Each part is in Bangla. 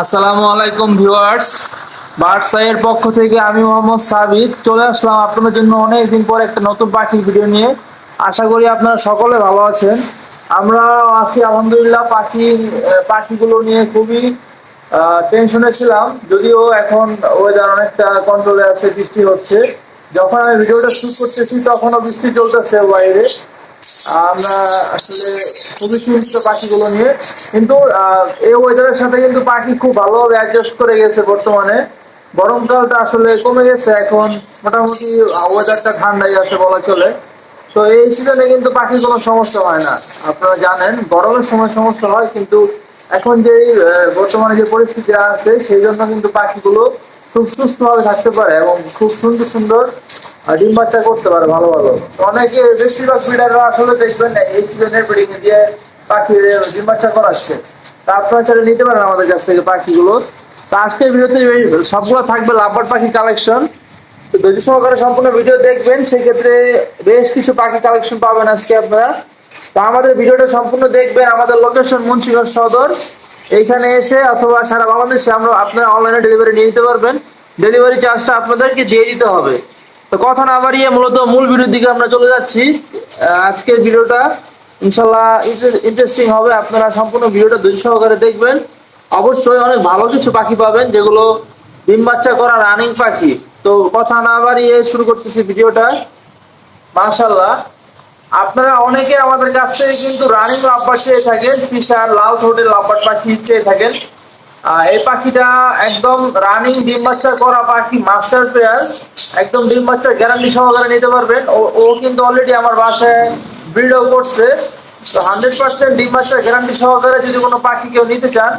আসসালামু আলাইকুম ভিউয়ার্স। বার্ডসাইয়ের পক্ষ থেকে আমি মোহাম্মদ সাবিত। চলে আসলাম আপনাদের জন্য অনেক দিন পর একটা নতুন পাখির ভিডিও নিয়ে। আশা করি আপনারা সকলে ভালো আছেন। আমরা আছি আলহামদুলিল্লাহ আহ, পাখিগুলো নিয়ে খুবই টেনশনে ছিলাম। যদিও এখন ওয়েদার অনেকটা কন্ট্রোলে আছে বৃষ্টি হচ্ছে। যখন আমি ভিডিওটা শুট করতেছি তখনও বৃষ্টি চলতেছে বাইরে। আমরা আসলে খুবই চিন্তিত পাখিগুলো নিয়ে, কিন্তু এই ওয়েদারের সাথে কিন্তু পাখি খুব ভালোভাবে অ্যাডজাস্ট করে গেছে বর্তমানে। গরমকালটা আসলে কমে গেছে, এখন মোটামুটি ওয়েদারটা ঠান্ডাই আছে বলা চলে। তো এই সিজনে কিন্তু পাখির কোনো সমস্যা হয় না। আপনারা জানেন, গরমের সময় সমস্যা হয়, কিন্তু এখন যে বর্তমানে যে পরিস্থিতি আছে, সেই জন্য কিন্তু পাখিগুলো খুব সুস্থভাবে থাকতে পারে এবং খুব সুন্দর সুন্দর ডিম বাচ্চা করতে পারে ভালো ভালো। অনেকে বেশিরভাগ ব্রিডাররা আসলে দেখবেন এই সিজনের ব্রিডিং দিয়ে পাখির ডিম বাচ্চা করাচ্ছে। তা আপনারা চাইলে নিতে পারেন আমাদের কাছ থেকে পাখিগুলো। তা আজকের ভিডিওতে সবগুলো থাকবে লাভবার্ড পাখি কালেকশন তো ধৈর্য সহকারে সম্পূর্ণ ভিডিও দেখবেন, সেক্ষেত্রে বেশ কিছু পাখি কালেকশন পাবেন আজকে আপনারা। তা আমাদের ভিডিওটা সম্পূর্ণ দেখবেন আমাদের লোকেশন মুন্সিগঞ্জ সদর। এইখানে এসে অথবা সারা বাংলাদেশে আমরা আপনারা অনলাইনে ডেলিভারি নিয়ে নিতে পারবেন। ডেলিভারি চার্জটা আপনাদেরকে দিয়ে দিতে হবে। তো কথা না বাড়িয়ে মূলত মূল ভিডিওর দিকে আমরা চলে যাচ্ছি। আজকের ভিডিওটা ইনশাল্লাহ ইন্টারেস্টিং হবে। আপনারা সম্পূর্ণ ভিডিওটা ধৈর্য সহকারে দেখবেন। অবশ্যই অনেক ভালো কিছু পাখি পাবেন, যেগুলো ডিম বাচ্চা করা রানিং পাখি। তো কথা না বাড়িয়ে শুরু করতেছি ভিডিওটা মাশাল্লাহ। আপনারা অনেকে আমাদের কাছ থেকে কিন্তু রানিং লাভবার চেয়ে থাকেন, ফিশার, লাল থ্রোটের লাভবার পাখি চেয়ে থাকেন। এই পাখিটা একদম রানিং ডিম বাচ্চা করা পাখি মাস্টার পেয়ার একদম ডিম বাচ্চার গ্যারান্টি সহকারে নিতে পারবেন। ও কিন্তু অলরেডি আমার বাসায় ব্রিডও করছে। তো হান্ড্রেড পার্সেন্ট ডিম বাচ্চার গ্যারান্টি সহকারে যদি কোনো পাখি কেউ নিতে চান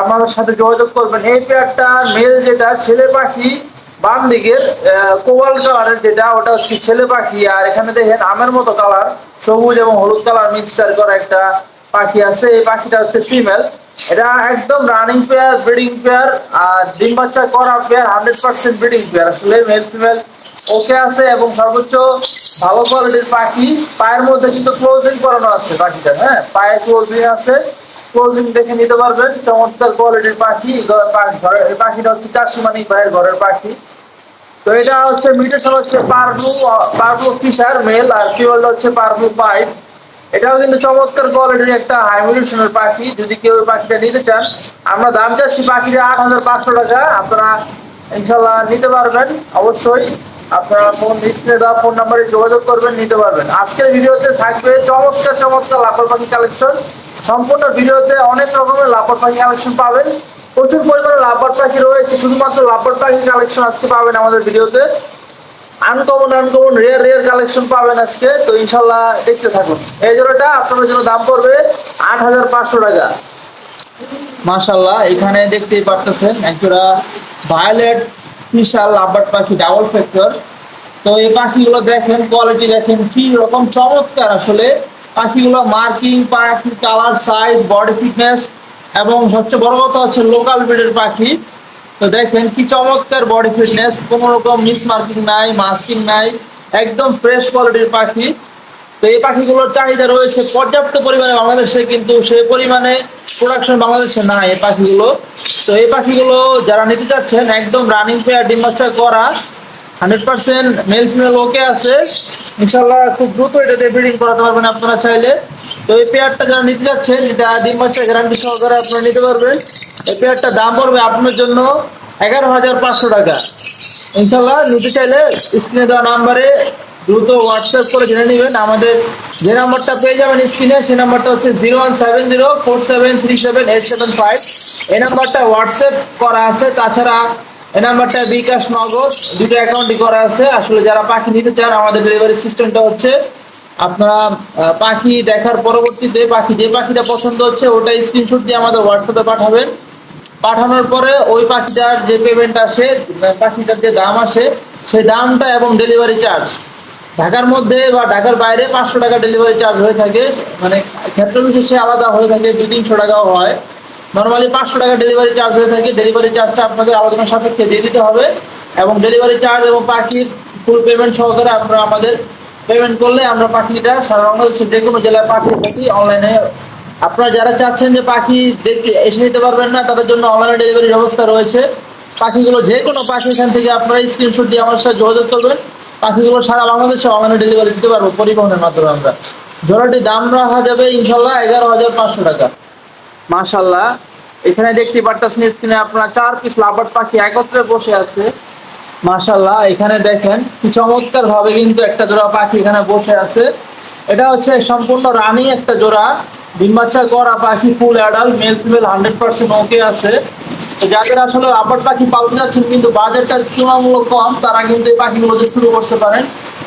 আমাদের সাথে যোগাযোগ করবেন। এই পেয়ারটা মেল যেটা, ছেলে পাখি বাম দিকের কোয়াল কালারের যেটা, ওটা হচ্ছে ছেলে পাখি, আর এখানে দেখেন আমের মতো কালার, সবুজ এবং হলুদ কালার মিক্সচার করা একটা পাখি আছে। এই পাখিটা হচ্ছে ফিমেল। এটা একদম রানিং পেয়ার, ব্রিডিং পেয়ার, আর ডিম বাচ্চা করা pair, hundred percent breeding pair. আসলে মেল, ফিমেল, ওকে আছে এবং সর্বোচ্চ ভালো কোয়ালিটির পাখি। পায়ের মধ্যে কিন্তু ক্লোজিং করানো আছে পাখিটা হ্যাঁ? পায়ে ক্লোজিং আছে। ক্লোজিং দেখে নিতে পারবেন। চমৎকার কোয়ালিটির পাখি। পাখিটা হচ্ছে চারশো মানি ভাইয়ের ঘরের পাখি। তো এটা হচ্ছে মিউটেশন হচ্ছে পারব্লু পারব্লু ফিশার মেল আর ফিমেলটা হচ্ছে পারব্লু পাইপ এটাও কিন্তু চমৎকার কোয়ালিটির একটা হাই হাইমিউটেশনের পাখি। যদি কেউ এই পাখিটা নিতে চান, আমরা দাম চাচ্ছি পাখিটা আট হাজার পাঁচশো টাকা। আপনারা ইনশাল্লাহ নিতে পারবেন, অবশ্যই। আপনারা ফোন স্ক্রিনে দেওয়া ফোন নাম্বারে যোগাযোগ করবেন, নিতে পারবেন। আজকের ভিডিওতে থাকবে চমৎকার চমৎকার লাফর পাখি কালেকশন সম্পূর্ণ ভিডিওতে অনেক রকমের লাফর পাখি কালেকশন পাবেন। প্রচুর পরিমাণে লাভবার পাখি রয়েছে, শুধুমাত্র লাভবার পাখি কালেকশন আজকে পাবেন আমাদের ভিডিওতে। Uncommon uncommon rare rare collection পাবেন আজকে, তো ইনশাল্লাহ দেখতে থাকুন। এই জোড়াটা আপনাদের জন্য দাম পড়বে আট হাজার পাঁচশো টাকা। মাশাল্লাহ এখানে দেখতেই পারতেছেন একজোড়া ভায়োলেট বিশাল লাভবার পাখি ডাবল ফ্যাক্টর তো এই পাখিগুলো দেখেন কোয়ালিটি দেখেন, কি রকম চমৎকার আসলে। পাখিগুলো মার্কিং পাখি কালার সাইজ বডি ফিটনেস এবং সবচেয়ে বড় কথা হচ্ছে লোকাল ব্রিডের পাখি। তো দেখেন কি চমৎকার বডি ফিটনেস কোনো রকম মিস মার্কিং নাই মাস্কিং নাই, একদম ফ্রেশ কোয়ালিটির পাখি। তো এই পাখিগুলোর চাহিদা রয়েছে পর্যাপ্ত পরিমাণে বাংলাদেশে, কিন্তু সেই পরিমাণে প্রোডাকশন বাংলাদেশে নাই এই পাখিগুলো। তো এই পাখিগুলো যারা নিতে চাচ্ছেন একদম রানিং পেয়ার ডিম বাচ্চা করা hundred percent male female okay আছে। ইনশাল্লাহ খুব দ্রুত এটাতে ব্রিডিং করাতে পারবেন আপনারা চাইলে। তো এই পেয়ারটা যারা নিতে যাচ্ছেন, এটা ডিম বাচ্চা গ্যারান্টি সহকারে আপনারা নিতে পারবেন। এই পেয়ারটা দাম পড়বে আপনার জন্য এগারো হাজার পাঁচশো টাকা। ইনশাল্লাহ নিতে চাইলে স্ক্রিনে দেওয়া নাম্বারে দ্রুত হোয়াটসঅ্যাপ করে জেনে নেবেন। আমাদের যে নাম্বারটা পেয়ে যাবেন স্ক্রিনে, সেই নাম্বারটা হচ্ছে zero one seven zero four seven three seven eight seven five. এই নাম্বারটা হোয়াটসঅ্যাপ করা আছে। তাছাড়া এই নাম্বারটা বিকাশ নগদ, দুটো অ্যাকাউন্টই করা আছে। আসলে যারা পাখি নিতে চান, আমাদের ডেলিভারি সিস্টেমটা হচ্ছে আপনারা পাখি দেখার পরবর্তীতে, পাখি যে পাখিটা পছন্দ হচ্ছে, ওটা স্ক্রিনশট দিয়ে আমাদের হোয়াটসঅ্যাপে পাঠাবেন। পাঠানোর পরে ওই পাখিটার যে পেমেন্ট আসে পাখিটার যে দাম আসে, সেই দামটা এবং ডেলিভারি চার্জ ঢাকার মধ্যে বা ঢাকার বাইরে পাঁচশো টাকা ডেলিভারি চার্জ হয়ে থাকে মানে ক্ষেত্র বিশেষে আলাদা হয়ে থাকে, দুই তিনশো টাকাও হয়। নর্মালি পাঁচশো টাকা ডেলিভারি চার্জ হয়ে থাকে ডেলিভারি চার্জটা আপনাদের আলোচনা সাপেক্ষে দিয়ে দিতে হবে। এবং ডেলিভারি চার্জ এবং পাখির ফুল পেমেন্ট সহকারে আপনারা আমাদের পেমেন্ট করলে আমরা পাখিটা সারা বাংলাদেশের যে কোনো জেলায় পাঠিয়ে থাকি অনলাইনে আপনারা যারা চাচ্ছেন যে পাখি দেখতে এসে নিতে পারবেন না, তাদের জন্য অনলাইন ডেলিভারির ব্যবস্থা রয়েছে। পাখিগুলো যে কোনো পাখি এখান থেকে আপনারা স্ক্রিনশট দিয়ে আমার সাথে যোগাযোগ করবেন। পাখিগুলো সারা বাংলাদেশে অনলাইনে ডেলিভারি দিতে পারব পরিবহনের মাধ্যমে আমরা। জোড়াটির দাম রাখা যাবে ইনশাল্লাহ এগারো হাজার পাঁচশো টাকা। মাশাল্লাহ এখানে দেখতে পারতেছেন স্ক্রিনে আপনারা চার পিস লাভার পাখি একত্রে বসে আছে। মাশাল্লাহ এখানে দেখেন কি চমৎকার ভাবে কিন্তু একটা জোড়া পাখি এখানে বসে আছে। এটা হচ্ছে সম্পূর্ণ রানী একটা জোড়া, ডিম বাচ্চা করা পাখি full adult male female hundred percent okay আছে। যাদের আসলে আবার পাখি পালতে যাচ্ছেন, কিন্তু বাজেটটা তুলনামূলক কম, তারা কিন্তু এই পাখিগুলো দিয়ে শুরু করতে পারেন।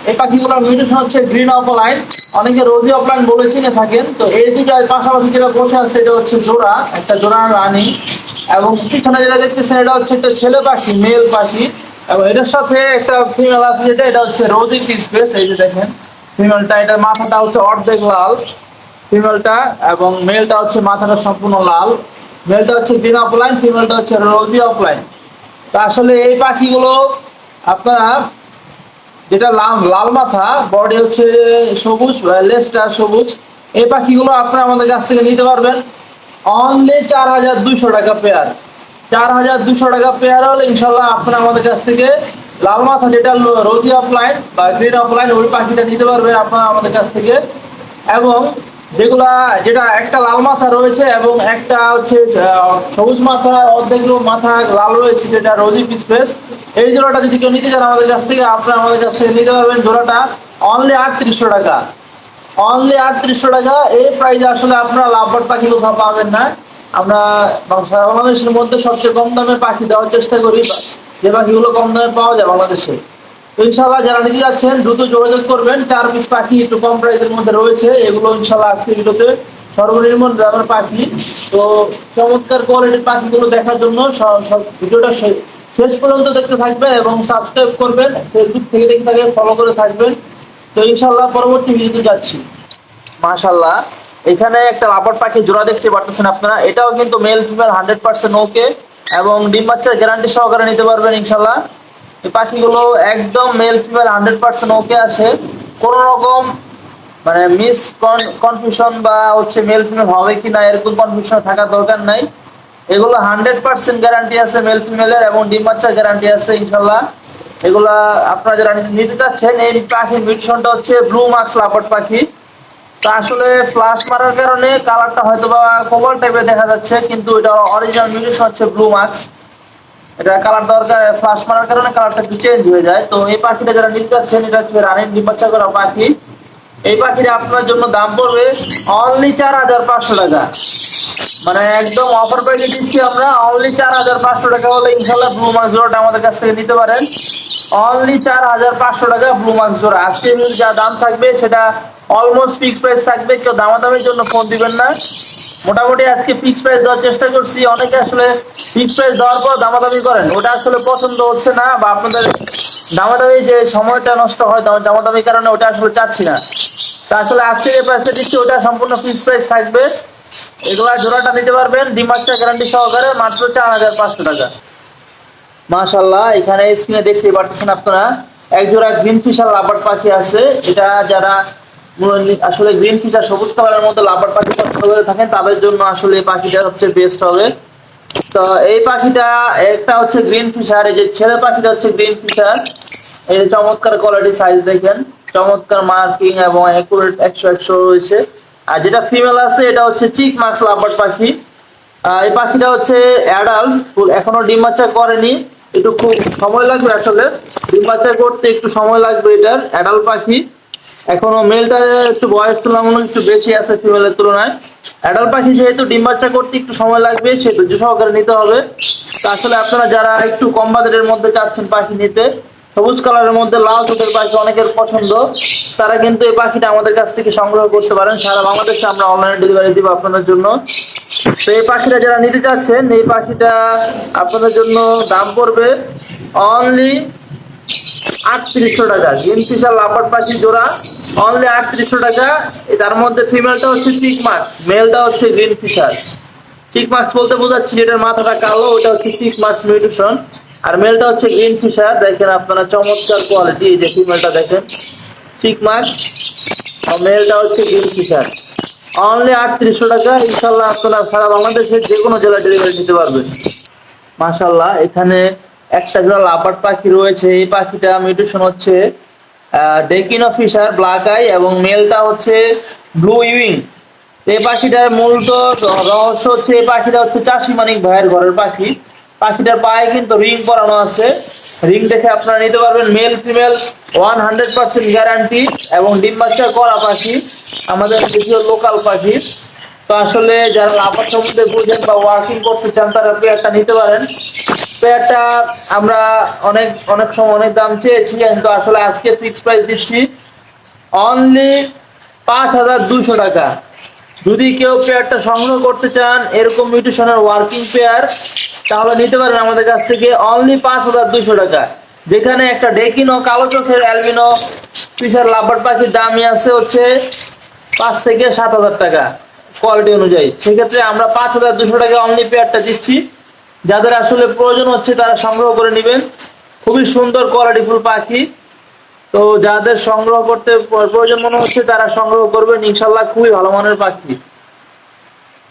এই পাখিগুলোর মিউটেশন হচ্ছে গ্রিন অফলাইন অনেকে রোজি অফলাইন বলে চিনে থাকেন। তো এই দুটার পাশাপাশি যেটা বসে আছে, এটা হচ্ছে জোড়া, একটা জোড়া রানী। এবং পিছনে যেটা দেখতেছেন, এটা হচ্ছে একটা ছেলে পাখি মেল পাখি। এবং এটার সাথে একটা ফিমেল আছে যেটা, এটা হচ্ছে রোজি পিস পেস এই যে দেখেন। ফিমেলটা এটার মাথাটা হচ্ছে অর্ধেক লাল। ফিমেলটা এবং মেলটা হচ্ছে মাথাটা সম্পূর্ণ লাল। মেলটা হচ্ছে গ্রিন অফলাইন ফিমেলটা হচ্ছে রোজি অফলাইন তা আসলে এই পাখিগুলো আপনারা যেটা লাল লাল মাথা বডি হচ্ছে সবুজ লেজটা সবুজ। এই পাখিগুলো আপনারা আমাদের কাছ থেকে নিতে পারবেন। অনলি চার হাজার দুইশো টাকা পেয়ার চার হাজার দুশো টাকা পেয়ার হলে ইনশাল্লাহ আপনারা আমাদের কাছ থেকে লাল মাথা যেটা রোজি অফলাইন বা গ্রিন অফলাইন ওই পাখিটা নিতে পারবেন আপনারা আমাদের কাছ থেকে। এবং যেগুলা যেটা একটা লাল মাথা রয়েছে এবং একটা হচ্ছে সবুজ মাথা, অর্ধেক মাথা লাল রয়েছে, যেটা রোজি পিস পেস এই জোড়াটা যদি কেউ নিতে চান আমাদের কাছ থেকে আপনারা আমাদের কাছ থেকে নিতে পারবেন জোড়াটা অনলি আটত্রিশশো টাকা। অনলি আটত্রিশশো টাকা। এই প্রাইসে আসলে আপনারা লাভবাট পাখি কোথাও পাবেন না। আমরা বাংলাদেশের মধ্যে সবচেয়ে কম দামে পাখি দেওয়ার চেষ্টা করি যে পাখিগুলো কম দামে পাওয়া যায় বাংলাদেশে। ইনশাল্লাহ যারা নিতে যাচ্ছেন, দ্রুত যোগাযোগ করবেন। চার পিস পাখি একটু কম প্রাইসের মধ্যে রয়েছে। এগুলো ইনশাল্লাহ আজকে ভিডিওতে সর্বনিম্ন দামের পাখি। তো চমৎকার কোয়ালিটির পাখিগুলো দেখার জন্য ভিডিওটা শেষ পর্যন্ত দেখতে থাকবেন এবং সাবস্ক্রাইব করবেন। ফেসবুক থেকে দেখে থাকে ফলো করে থাকবেন। তো ইনশাল্লাহ পরবর্তী ভিডিওতে যাচ্ছি। মাশাল্লাহ এখানে একটা লাপট পাখি জোড়া দেখতে পারতেছেন আপনারা। এটাও কিন্তু male female hundred percent okay এবং ডিম বাচ্চার গ্যারান্টি সহকারে নিতে পারবেন ইনশাল্লাহ এই পাখিগুলো একদম male female hundred percent okay আছে। কোন রকম মানে মিস কনফিউশন বা হচ্ছে মেল ফিমেল হবে কি না, এরকম কনফিউশন থাকার দরকার নাই। এগুলো হান্ড্রেড পার্সেন্ট গ্যারান্টি আছে মেল ফিমেলের এবং ডিম বাচ্চার গ্যারান্টি আছে ইনশাল্লাহ এগুলা আপনারা যারা নিতে- চাচ্ছেন, এই পাখির মিউটেশনটা হচ্ছে ব্লু মার্কস লাপট পাখি। তা আসলে ফ্লাশ মারার কারণে কালারটা হয়তো বা কভার টাইপের দেখা যাচ্ছে, কিন্তু এটা অরিজিনাল মিউটেশন হচ্ছে ব্লু মার্কস এটা কালার দরকার ফ্লাশ মারার কারণে কালারটা একটু চেঞ্জ হয়ে যায়। তো এই পাখিটা যারা নিতে যাচ্ছেন, এটা হচ্ছে রানীর ডিম্বাচ্চা করা পাখি। এই পাখিটা আপনার জন্য দাম পড়বে অনলি চার হাজার পাঁচশো টাকা। মানে একদম অফার প্রাইসে দিচ্ছি আমরা অনলি চার হাজার পাঁচশো টাকা হলে ইনশাল্লাহ ব্লু মার্কস জোড়াটা আমাদের কাছ থেকে নিতে পারেন। অনলি চার হাজার পাঁচশো টাকা ব্লু মার্কস জোড়া। আজকে যা দাম থাকবে সেটা অলমোস্ট ফিক্স প্রাইস থাকবে, কেউ দামাদামির জন্য ফোন দিবেন না। মোটামুটি আজকে ফিক্স প্রাইস দেওয়ার চেষ্টা করছি। অনেকে আসলে ফিক্স প্রাইস দেওয়ার পর দামাদামি করেন। ওটা আসলে পছন্দ হচ্ছে না বা আপনাদের দামাদামি যে সময়টা নষ্ট হয়, দাম- দামাদামির কারণে ওটা আসলে চাচ্ছি না। তা আসলে আজকে যে প্রাইসটা দিচ্ছি, ওটা সম্পূর্ণ ফিক্স প্রাইস থাকবে। এগুলা জোড়াটা নিতে পারবেন ডিম বাচ্চা গ্যারান্টি সহকারে মাত্র চার হাজার পাঁচশো টাকা। মাশাল্লাহ এখানে স্ক্রিনে দেখতে পাচ্ছেন আপনারা। এক জোড়া গ্রিন ফিশার লাভার পাখি আছে। এটা যারা আসলে গ্রিন ফিশার সবুজ কালারের মধ্যে লাভার পাখি পছন্দ করে থাকেন তাদের জন্য আসলে এই পাখিটা সবচেয়ে বেস্ট হবে। তো এই পাখিটা, একটা হচ্ছে গ্রিন ফিশার এই যে ছেলে পাখিটা হচ্ছে গ্রিন ফিশার এই চমৎকার কোয়ালিটি সাইজ দেখেন, চমৎকার মার্কিং এবং একুরেট একশো একশো রয়েছে আর যেটা ফিমেল আছে, এটা হচ্ছে চিক মাক্স লাভার পাখি। এই পাখিটা হচ্ছে অ্যাডাল্ট এখনও ডিম বাচ্চা করেনি। একটু খুব সময় লাগবে আসলে। ডিম বাচ্চা করতে একটু সময় লাগবে এটার অ্যাডাল্ট পাখি। এখনও মেলটা একটু বয়স তুলনামূলক একটু বেশি আছে ফিমেলের তুলনায়। অ্যাডাল্ট পাখি যেহেতু ডিম বাচ্চা করতে একটু সময় লাগবে, সে ধৈর্য সহকারে নিতে হবে। তা আসলে আপনারা যারা একটু কম বাজেটের মধ্যে চাচ্ছেন পাখি নিতে, সবুজ কালারের মধ্যে লাল চোখের পাখি অনেকের পছন্দ। তারা কিন্তু এই পাখিটা আমাদের কাছ থেকে সংগ্রহ করতে পারেন। সারা বাংলাদেশে আমরা অনলাইনে ডেলিভারি দিব আপনাদের জন্য। তো এই পাখিটা যারা নিতে চাচ্ছেন, এই পাখিটা আপনাদের জন্য দাম পড়বে অনলি আটত্রিশশো টাকা। গ্রিন ফিশার লাপার পাখি জোড়া অনলি আটত্রিশশো টাকা। তার মধ্যে ফিমেলটা হচ্ছে চিক মার্কস মেলটা হচ্ছে গ্রিন ফিশার চিক মার্কস বলতে বোঝাচ্ছি যেটার মাথাটা কালো, ওটা হচ্ছে চিক মার্কস মিউটেশন আর মেলটা হচ্ছে গ্রিন ফিশার দেখেন আপনারা চমৎকার কোয়ালিটি এই যে ফিমেলটা দেখেন। চিক মার্কস আর মেলটা হচ্ছে গ্রিন ফিশার অনলি আটত্রিশশো টাকা ইনশাল্লাহ আপনারা সারা বাংলাদেশের যে কোনো জেলায় ডেলিভারি নিতে পারবেন। মাশাল্লাহ এখানে একটা জোড়া লাপাট পাখি রয়েছে। এই পাখিটা মিউটেশন হচ্ছে ডেকিন ফিশার ব্ল্যাক আই এবং মেলটা হচ্ছে ব্লু ইউইং এই পাখিটার মূলত রহস্য হচ্ছে, এই পাখিটা হচ্ছে চাষি মানিক ভাইয়ের ঘরের পাখি। পাখিটার পায়ে কিন্তু রিং করানো আছে। রিং দেখে আপনারা নিতে পারবেন male female one hundred percent guarantee এবং ডিম বাচ্চা করা পাখি, আমাদের দেশীয় লোকাল পাখি। তো আসলে যারা লাফার সম্বন্ধে বুঝেন বা ওয়ার্কিং করতে চান, তারা একটা নিতে পারেন। পেয়ারটা আমরা অনেক অনেক সময় অনেক দাম চেয়েছি, কিন্তু আসলে আজকে ফিক্স প্রাইস দিচ্ছি অনলি পাঁচ হাজার দুশো টাকা। যদি কেউ পেয়ারটা সংগ্রহ করতে চান, এরকম মিউটেশনের ওয়ার্কিং পেয়ার তাহলে নিতে পারেন আমাদের কাছ থেকে অনলি পাঁচ হাজার দুশো টাকা। যেখানে একটা ডেকিনো কালো চোখের অ্যালবিনো পিসার লাভবার পাখির দামই আছে হচ্ছে পাঁচ থেকে সাত হাজার টাকা। কোয়ালিটি অনুযায়ী। সেক্ষেত্রে আমরা পাঁচ হাজার দুশো টাকা অনলি পেয়ারটা দিচ্ছি। যাদের আসলে প্রয়োজন হচ্ছে তারা সংগ্রহ করে নেবেন। খুবই সুন্দর কোয়ালিটিফুল পাখি। তো যাদের সংগ্রহ করতে প্রয়োজন মনে হচ্ছে তারা সংগ্রহ করবেন। ইনশাল্লাহ খুবই ভালো মানের পাখি।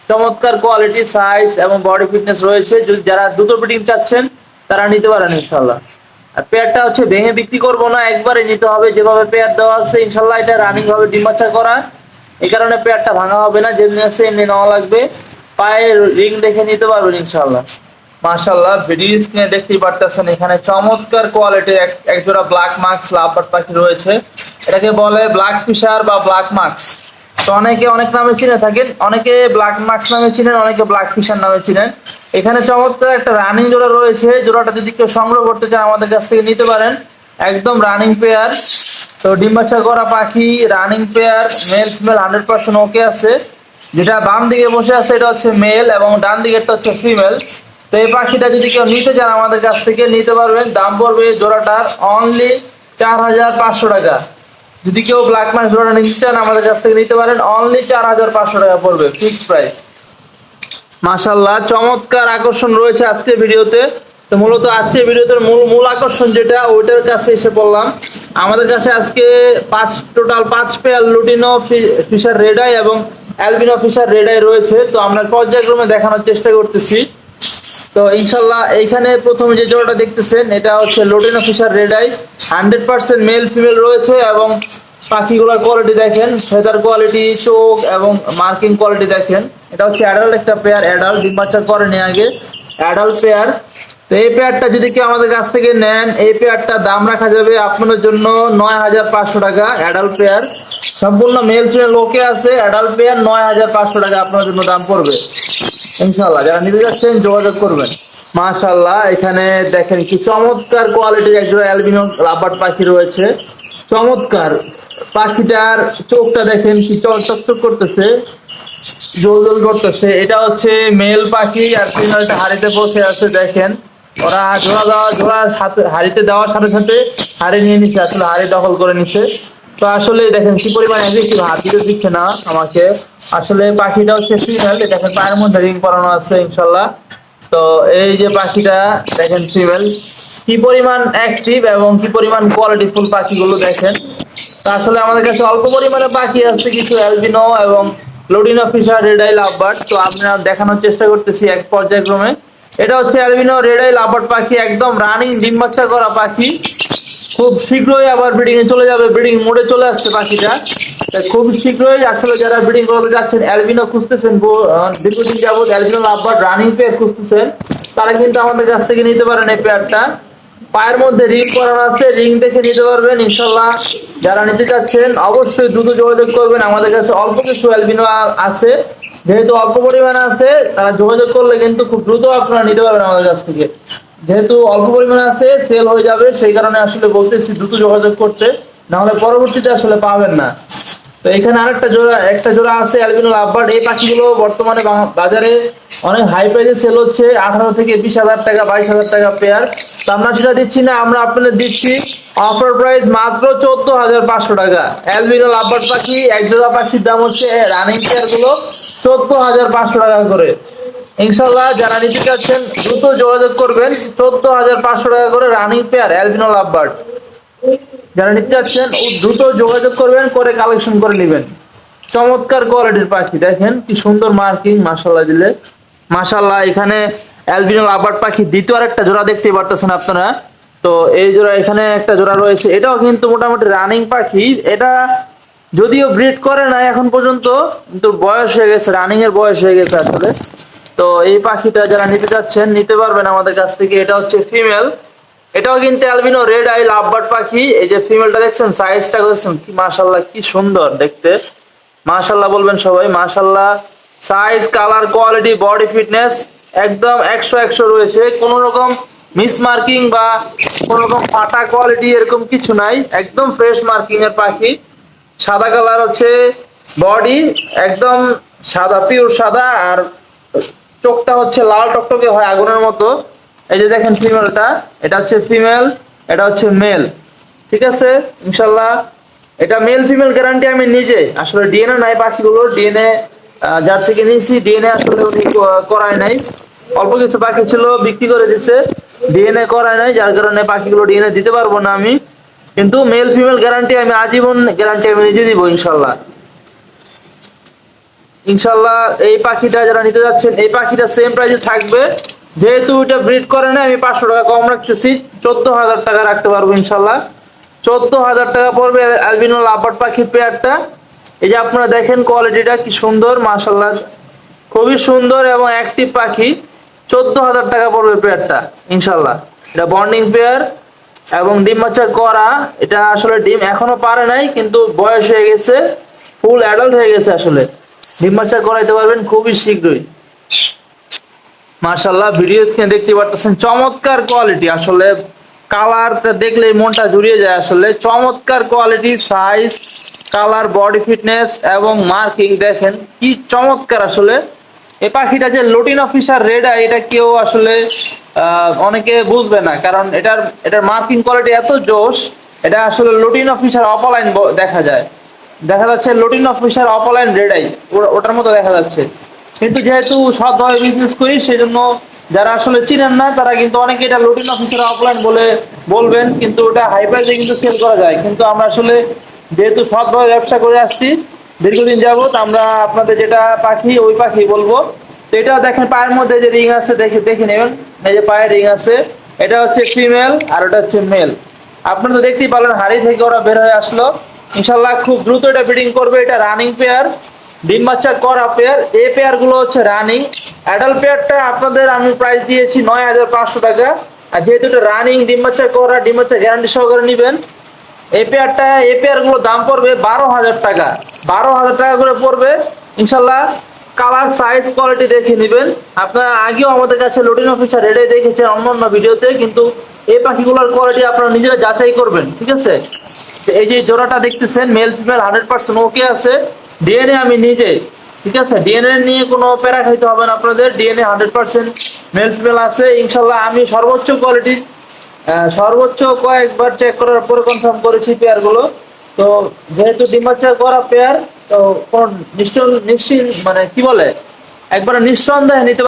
চমৎকার কোয়ালিটি সাইজ এবং বডি ফিটনেস রয়েছে। যদি যারা দ্রুত ব্রিডিং চাচ্ছেন, তারা নিতে পারেন ইনশাল্লাহ আর পেয়ারটা হচ্ছে ভেঙে বিক্রি করব না, একবারে নিতে হবে। যেভাবে পেয়ার দেওয়া আছে ইনশাল্লাহ এটা রানিং ভাবে ডিম বাচ্চা করা। এই কারণে পেয়ারটা ভাঙা হবে না, যেমনি আছে, এমনি নেওয়া লাগবে। পায়ে রিং দেখে নিতে পারবেন ইনশাল্লাহ মাশাল্লাহ ভিডিও স্ক্রিনে দেখতেই পারতেছেন এখানে চমৎকার কোয়ালিটির এক জোড়া ব্ল্যাক মার্কস লাভবার্ড পাখি রয়েছে। এটাকে বলে ব্ল্যাক ফিশার বা ব্ল্যাক মার্কস তো অনেকে অনেক নামে চিনে থাকেন, অনেকে ব্ল্যাক মার্কস নামে চিনেন, অনেকে ব্ল্যাক ফিশার নামে চিনেন। এখানে চমৎকার একটা রানিং জোড়া রয়েছে, জোড়াটা যদি কেউ সংগ্রহ করতে চান আমাদের কাছ থেকে নিতে পারেন। একদম রানিং পেয়ার তো ডিম বাচ্চা করা পাখি running pair male female hundred percent okay আছে। যেটা বাম দিকে বসে আছে, এটা হচ্ছে মেল এবং ডান দিকেরটা হচ্ছে ফিমেল তো এই পাখিটা যদি কেউ নিতে চান আমাদের কাছ থেকে, নিতে পারবেন। দাম পড়বে জোড়াটার অনলি চার হাজার পাঁচশো টাকা। যদি কেউ ব্ল্যাক মাস জোড়া নিতে চান আমাদের কাছ থেকে নিতে পারেন অনলি চার হাজার পাঁচশো টাকা পড়বে ফিক্স প্রাইস মাশাল্লাহ চমৎকার আকর্ষণ রয়েছে আজকে ভিডিওতে। তো মূলত আজকে ভিডিওতে মূল মূল আকর্ষণ যেটা, ওইটার কাছে এসে পড়লাম। আমাদের কাছে আজকে পাঁচ টোটাল পাঁচ pair lutino Fischer red eye এবং অ্যালবিনো ফিশার রেডাই রয়েছে। তো আমরা পর্যায়ক্রমে দেখানোর চেষ্টা করতেছি। তো ইনশাল্লাহ এইখানে প্রথমে যে জোড়াটা দেখতেছেন, এটা হচ্ছে lutino Fischer red eye hundred percent male female রয়েছে এবং পাখিগুলোর কোয়ালিটি দেখেন ফেদার কোয়ালিটি চোখ এবং মার্কিং কোয়ালিটি দেখেন। এটা হচ্ছে অ্যাডাল্ট একটা পেয়ার অ্যাডাল্ট ডিম বাচ্চা করেনি আগে অ্যাডাল্ট পেয়ার তো এই পেয়ারটা যদি কেউ আমাদের কাছ থেকে নেন, এই পেয়ারটা দাম রাখা যাবে আপনাদের জন্য নয় হাজার পাঁচশো টাকা অ্যাডাল্ট পেয়ার সম্পূর্ণ মেল ফিমেল লোকে আছে অ্যাডাল্ট পেয়ার নয় হাজার পাঁচশো টাকা আপনার জন্য দাম পড়বে। ইনশাল্লাহ যারা নিতে যাচ্ছেন যোগাযোগ করবেন। মাশাল্লাহ এখানে দেখেন কি চমৎকার কোয়ালিটির একজন অ্যালবিনো রাবার পাখি রয়েছে। চমৎকার পাখিটার চোখটা দেখেন কি চক চকচক করতেছে, জল জল করতেছে। এটা হচ্ছে মেল পাখি, আর ফিমেলটা হাড়িতে বসে আছে, দেখেন। ওরা জোড়া দেওয়া, জোড়া হাড়িতে দেওয়ার সাথে সাথে হাড়ি নিয়ে নিচ্ছে আসলে হাড়ি দখল করে নিচ্ছে তো আসলে দেখেন কি পরিমাণ অ্যাগ্রেসিভ হাত দিতে দিচ্ছে না আমাকে। আসলে পাখিটা হচ্ছে ফিমেল দেখেন পায়ের মধ্যে রিং করানো আছে, ইনশাল্লাহ। তো এই যে পাখিটা, দেখেন ফিমেল কি পরিমাণ অ্যাক্টিভ এবং কি পরিমাণ কোয়ালিটিফুল পাখিগুলো দেখেন। তো আসলে আমাদের কাছে অল্প পরিমাণে পাখি আছে, কিছু অ্যালবিনো এবং লোডিনো ফিশার রেডাই লাভবার্ড তো আমরা দেখানোর চেষ্টা করতেছি এক পর্যায়ক্রমে। এটা হচ্ছে অ্যালবিনো রেডাই লাভবার্ড পাখি, একদম রানিং ডিম বাচ্চা করা পাখি। খুব শীঘ্রই আবার ব্রিডিং এ চলে যাবে। ব্রিডিং মোডে চলে আসছে পাখিটা। খুব শীঘ্রই আসলে যারা ব্রিডিং করতে যাচ্ছেন অ্যালবিনো খুঁজতেছেন দীর্ঘদিন যাবত অ্যালবিনো লাভবার রানিং পেয়ার খুঁজতেছেন, তারা কিন্তু আমাদের কাছ থেকে নিতে পারেন এই পেয়ারটা পায়ের মধ্যে রিং করানো আছে রিং দেখে নিতে পারবেন ইনশাল্লাহ যারা নিতে চাচ্ছেন, অবশ্যই দ্রুত যোগাযোগ করবেন। আমাদের কাছে অল্প কিছু অ্যালবিনো আছে। যেহেতু অল্প পরিমাণে আছে, তারা যোগাযোগ করলে কিন্তু খুব দ্রুত আপনারা নিতে পারবেন আমাদের কাছ থেকে। যেহেতু অল্প পরিমাণে আছে সেল হয়ে যাবে, সেই কারণে আসলে বলতেছি দ্রুত যোগাযোগ করতে। না হলে পরবর্তীতে আসলে পাবেন না। তো এখানে আরেকটা জোড়া, একটা জোড়া আছে অ্যালবিনো লাভবার্ড। এই পাখিগুলো বর্তমানে বাজারে অনেক হাই প্রাইসে সেল হচ্ছে, আঠারো থেকে বিশ হাজার টাকা, বাইশ হাজার টাকা পেয়ার তো আমরা সেটা দিচ্ছি না, আমরা আপনাদের দিচ্ছি অফার প্রাইস মাত্র চোদ্দ হাজার পাঁচশো টাকা। অ্যালবিনো লাভবার্ড পাখি, এক জোড়া পাখির দাম হচ্ছে রানিং পেয়ারগুলো চোদ্দ হাজার পাঁচশো টাকা করে। ইনশাল্লাহ যারা নিতে চাচ্ছেন, দ্রুত যোগাযোগ করবেন। চোদ্দ হাজার পাঁচশো টাকা করে রানিং পেয়ার অ্যালবিনো লাভবার্ড। যারা নিতে চাচ্ছেন দ্রুত যোগাযোগ করবেন, করে কালেকশন করে নেবেন। চমৎকার কোয়ালিটির পাখি, দেখেন কি সুন্দর মার্কিং মাশাল্লাহ দিলে। মাশাল্লাহ এখানে অ্যালবিনো লাভার পাখি দ্বিতীয় আরেকটা জোড়া দেখতে পারতেছেন আপনারা। তো এই জোড়া এখানে একটা জোড়া রয়েছে। এটাও কিন্তু মোটামুটি রানিং পাখি। এটা যদিও ব্রিড করে না এখন পর্যন্ত, কিন্তু বয়স হয়ে গেছে রানিং এর বয়স হয়ে গেছে আসলে। তো এই পাখিটা যারা নিতে যাচ্ছেন, নিতে পারবেন আমাদের কাছ থেকে। এটা হচ্ছে ফিমেল এটাও কিন্তু অ্যালবিনো রেড আই লাভবার্ড পাখি। এই যে ফিমেলটা দেখছেন সাইজটা দেখছেন, কি মাশাল্লাহ, কি সুন্দর দেখতে। মাশাল্লাহ বলবেন সবাই, মাশাল্লাহ। Size colour quality body fitness একদম একশো একশো রয়েছে। কোনো রকম মিস মার্কিং বা কোনো রকম ফাটা কোয়ালিটি এরকম কিছু নাই। একদম ফ্রেশ মার্কিং এর পাখি। সাদা কালার হচ্ছে বডি একদম সাদা পিওর সাদা আর চোখটা হচ্ছে লাল টকটকে হয় আগুনের মতো। এই যে দেখেন ফিমেলটা এটা হচ্ছে ফিমেল এটা হচ্ছে মেল ঠিক আছে? ইনশাল্লাহ এটা মেল ফিমেল গ্যারান্টি আমি নিজে, আসলে ডিএনএ নাই পাখিগুলো ডিএনএ যার থেকে নিয়েছি ডিএনএ আসলে উনি করায় নাই। অল্প কিছু পাখি ছিল, বিক্রি করে দিছে। ডিএনএ করায় নাই, যার কারণে পাখিগুলো ডিএনএ দিতে পারব না আমি। কিন্তু মেল ফিমেল গ্যারান্টি আমি আজীবন গ্যারান্টি আমি নিজে দিব ইনশাল্লাহ ইনশাল্লাহ এই পাখিটা যারা নিতে যাচ্ছেন, এই পাখিটা সেম প্রাইসে থাকবে। যেহেতু এটা ব্রিড করে না আমি পাঁচশো টাকা কম রাখতেছি। চোদ্দ হাজার টাকা রাখতে পারব ইনশাল্লাহ। চোদ্দ হাজার টাকা পড়বে অ্যালবিনো লাভার পাখির পেয়ারটা এই যে আপনারা দেখেন কোয়ালিটিটা কি সুন্দর মাশাল্লাহ খুবই সুন্দর এবং অ্যাক্টিভ পাখি। চোদ্দ হাজার টাকা পড়বে পেয়ারটা ইনশাল্লাহ। এটা বন্ডিং পেয়ার এবং ডিম বাচ্চা করা। এটা আসলে ডিম এখনও পারে নাই, কিন্তু বয়স হয়ে গেছে ফুল অ্যাডাল্ট হয়ে গেছে আসলে। ডিম করাইতে পারবেন খুবই শীঘ্রই। মার্শাল্লাহ ভিডিও স্ক্রিনে দেখতে পারতেছেন চমৎকার কোয়ালিটি আসলে কালারটা দেখলেই মনটা জুড়িয়ে যায়। আসলে চমৎকার quality size colour body fitness এবং মার্কিং দেখেন কি চমৎকার আসলে। এই পাখিটা যে লোটিন অফিসার রেড এটা কেউ আসলে অনেকে বুঝবে না। কারণ এটার এটার মার্কিং কোয়ালিটি এত জোশ, এটা আসলে লোটিন অফিসার অপলাইন দেখা যায়। দেখা যাচ্ছে lutino Fischer opaline red eye ওটার মতো দেখা যাচ্ছে। কিন্তু যেহেতু সৎভাবে বিজনেস করি সেই জন্য যারা আসলে চিনেন না, তারা কিন্তু অনেকে এটা লোটিন অফিসার অফলাইন বলে বলবেন, কিন্তু ওটা হাই প্রাইসে কিন্তু সেল করা যায়। কিন্তু আমরা আসলে যেহেতু সৎভাবে ব্যবসা করে আসছি, দীর্ঘদিন যাবত আমরা আপনাদের যেটা পাখি, ওই পাখি বলব। তো এটা দেখেন, পায়ের মধ্যে যে রিং আছে, দেখে দেখে নেবেন। এই যে পায়ের রিং আছে, এটা হচ্ছে ফিমেল আর ওটা হচ্ছে মেল আপনারা তো দেখতেই পারলেন, হাড়ি থেকে ওরা বের হয়ে আসলো। ইনশাল্লাহ খুব দ্রুত এটা ব্রিডিং করবে, এটা রানিং পেয়ার ডিম বাচ্চা করা পেয়ার এই পেয়ারগুলো হচ্ছে রানিং অ্যাডাল্ট পেয়ারটা আপনাদের আমি প্রাইস দিয়েছি নয় হাজার পাঁচশো টাকা। আর যেহেতু এটা রানিং ডিম বাচ্চা করা, ডিম বাচ্চা গ্যারান্টি সহকারে নেবেন, এই পেয়ারটা এই পেয়ারগুলো দাম পড়বে বারো হাজার টাকা। বারো হাজার টাকা করে পড়বে। ইনশাল্লাহ কালার সাইজ কোয়ালিটি দেখে নেবেন। আপনারা আগেও আমাদের কাছে লোডিং অফিসার রেডে দেখেছেন অন্য অন্য ভিডিওতে, কিন্তু এই পাখিগুলোর কোয়ালিটি আপনারা নিজেরা যাচাই করবেন, ঠিক আছে? তো এই যে জোড়াটা দেখতেছেন male female hundred percent okay আছে। ডিএনএ আমি নিজে, ঠিক আছে? ডিএনএ নিয়ে কোনো প্যারা খাইতে হবে না আপনাদের। DNA hundred percent male female আছে। ইনশাল্লাহ আমি সর্বোচ্চ কোয়ালিটির সর্বোচ্চ কয়েকবার চেক করার পরে কনফার্ম করেছি পেয়ারগুলো। তো যেহেতু ডিমাচার করা পেয়ার তো কোন নিশ্চয় নিশ্চিত মানে কি বলে? একবার নিঃসন্দেহে নিতে